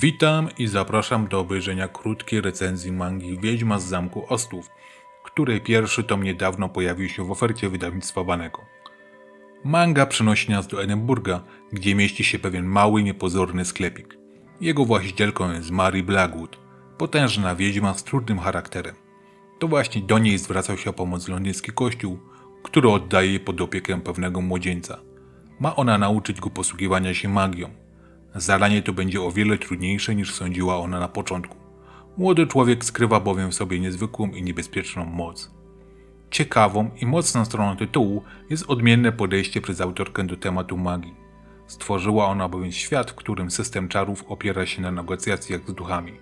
Witam i zapraszam do obejrzenia krótkiej recenzji mangi Wiedźma z Zamku Ostów, której pierwszy tom niedawno pojawił się w ofercie wydawnictwa Banego. Manga przenosi nas do Edynburga, gdzie mieści się pewien mały, niepozorny sklepik. Jego właścicielką jest Mary Blackwood, potężna wiedźma z trudnym charakterem. To właśnie do niej zwracał się o pomoc londyński kościół, który oddaje jej pod opiekę pewnego młodzieńca. Ma ona nauczyć go posługiwania się magią. Zadanie to będzie o wiele trudniejsze niż sądziła ona na początku. Młody człowiek skrywa bowiem w sobie niezwykłą i niebezpieczną moc. Ciekawą i mocną stroną tytułu jest odmienne podejście przez autorkę do tematu magii. Stworzyła ona bowiem świat, w którym system czarów opiera się na negocjacjach z duchami.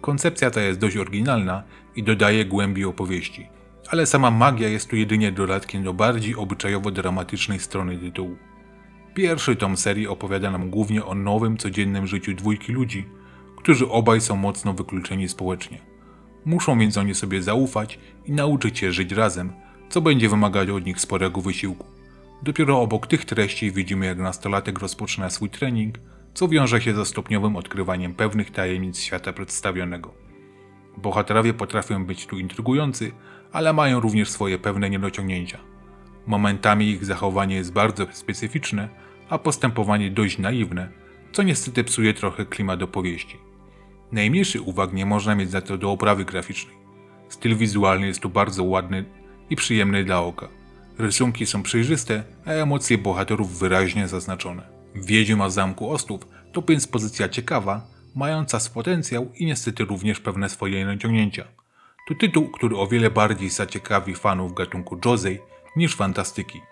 Koncepcja ta jest dość oryginalna i dodaje głębi opowieści, ale sama magia jest tu jedynie dodatkiem do bardziej obyczajowo-dramatycznej strony tytułu. Pierwszy tom serii opowiada nam głównie o nowym, codziennym życiu dwójki ludzi, którzy obaj są mocno wykluczeni społecznie. Muszą więc oni sobie zaufać i nauczyć się żyć razem, co będzie wymagać od nich sporego wysiłku. Dopiero obok tych treści widzimy, jak nastolatek rozpoczyna swój trening, co wiąże się ze stopniowym odkrywaniem pewnych tajemnic świata przedstawionego. Bohaterowie potrafią być tu intrygujący, ale mają również swoje pewne niedociągnięcia. Momentami ich zachowanie jest bardzo specyficzne, a postępowanie dość naiwne, co niestety psuje trochę klimat opowieści. Najmniejszych uwag nie można mieć za to do oprawy graficznej. Styl wizualny jest tu bardzo ładny i przyjemny dla oka. Rysunki są przejrzyste, a emocje bohaterów wyraźnie zaznaczone. Wiedźma Zamku Ostów to więc pozycja ciekawa, mająca potencjał i niestety również pewne swoje naciągnięcia. To tytuł, który o wiele bardziej zaciekawi fanów gatunku Josei niż fantastyki.